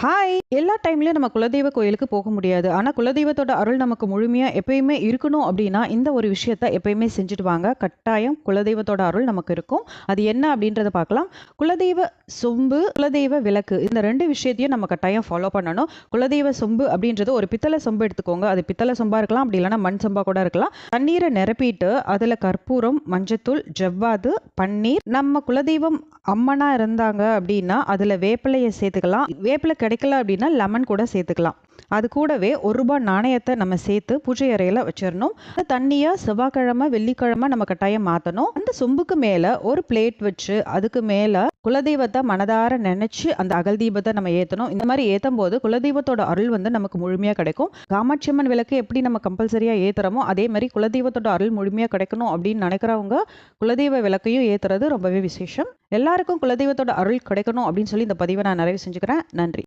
Hi! எல்லா டைம்லையும் நம்ம குலதெய்வ கோயிலுக்கு போக முடியாது. ஆனால் குலதெய்வத்தோட அருள் நமக்கு முழுமையாக எப்பயுமே இருக்கணும் அப்படின்னா இந்த ஒரு விஷயத்த எப்பயுமே செஞ்சுட்டு வாங்க. கட்டாயம் குலதெய்வத்தோட அருள் நமக்கு இருக்கும். அது என்ன அப்படின்றத பார்க்கலாம். குலதெய்வ சொம்பு, குலதெய்வ விளக்கு இந்த ரெண்டு விஷயத்தையும் நம்ம கட்டாயம் ஃபாலோ பண்ணணும். குலதெய்வ சொம்பு அப்படின்றது ஒரு பித்தளை சொம்பு எடுத்துக்கோங்க. அது பித்தளை சொம்பாக இருக்கலாம். அப்படி இல்லைன்னா மண் சொம்பா கூட இருக்கலாம். தண்ணீரை நிரப்பிட்டு, அதில் கற்பூரம், மஞ்சத்தூள், ஜவ்வாது, பன்னீர், நம்ம குலதெய்வம் அம்மனாக இருந்தாங்க அப்படின்னா அதில் வேப்பிலையை சேர்த்துக்கலாம். வேப்பிலை கிடைக்கல அப்படின்னா லெமன் கூட சேர்த்துக்கலாம். அது கூடவே ஒரு ரூபாய் நாணயத்தை நம்ம சேர்த்து பூஜை அறையில வச்சிடணும் தண்ணியாக செவ்வாய்க்கிழமை செவ்வாய்க்கிழம, வெள்ளிக்கிழம நம்ம கட்டாயம் மாற்றணும் அந்த சொம்புக்கு மேலே ஒரு பிளேட் வச்சு, அதுக்கு மேலே குலதெய்வத்தை மனதார நினச்சி அந்த அகல் தீபத்தை நம்ம ஏற்றணும் இந்த மாதிரி ஏற்றும் போது குலதெய்வத்தோட அருள் வந்து நமக்கு முழுமையாக கிடைக்கும். காமாட்சி அம்மன் விளக்கு எப்படி நம்ம கம்பல்சரியாக ஏற்றுறோமோ அதே மாதிரி குலதெய்வத்தோட அருள் முழுமையாக கிடைக்கணும் அப்படின்னு நினைக்கிறவங்க குலதெய்வ விளக்கையும் ஏத்துறது ரொம்பவே விசேஷம். எல்லாருக்கும் குலதெய்வத்தோட அருள் கிடைக்கணும் அப்படின்னு சொல்லி இந்த பதிவை நான் நிறைவு செஞ்சுக்கிறேன். நன்றி.